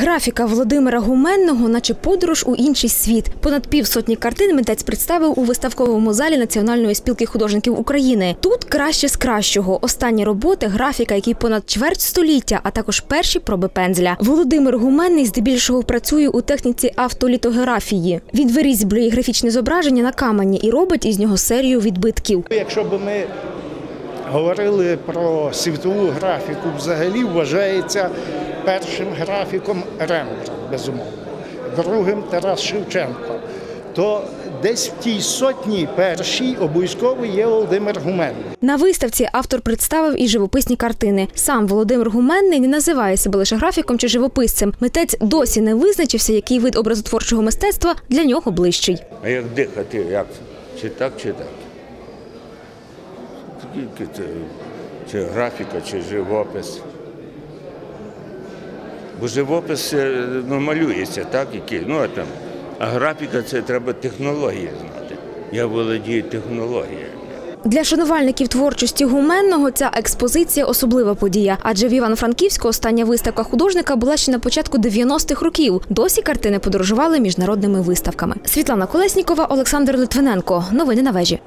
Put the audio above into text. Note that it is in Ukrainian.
Графіка Володимира Гуменного, наче подорож у інший світ. Понад півсотні картин митець представив у виставковому залі Національної спілки художників України. Тут краще з кращого. Останні роботи, графіка, який понад чверть століття, а також перші проби пензля. Володимир Гуменний здебільшого працює у техніці автолітографії. Він вирізблює графічне зображення на камені і робить із нього серію відбитків. Якщо б ми говорили про світову графіку, взагалі вважається першим графіком Рембрандт, безумовно, другим Тарас Шевченко. То десь в тій сотні першій обов'язково є Володимир Гуменний. На виставці автор представив і живописні картини. Сам Володимир Гуменний не називає себе лише графіком чи живописцем. Митець досі не визначився, який вид образотворчого мистецтва для нього ближчий. А як дихати, як? Чи так, чи так? Тільки це, чи графіка, чи живопис. Бо живопис е, ну, малюється, так, які, ну, а там, а графіка це треба технології знати. Я володію технологіями. Для шанувальників творчості гуменного ця експозиція особлива подія. Адже в Івано-Франківську остання виставка художника була ще на початку 90-х років. Досі картини подорожували міжнародними виставками. Світлана Колеснікова, Олександр Литвиненко. Новини на вежі.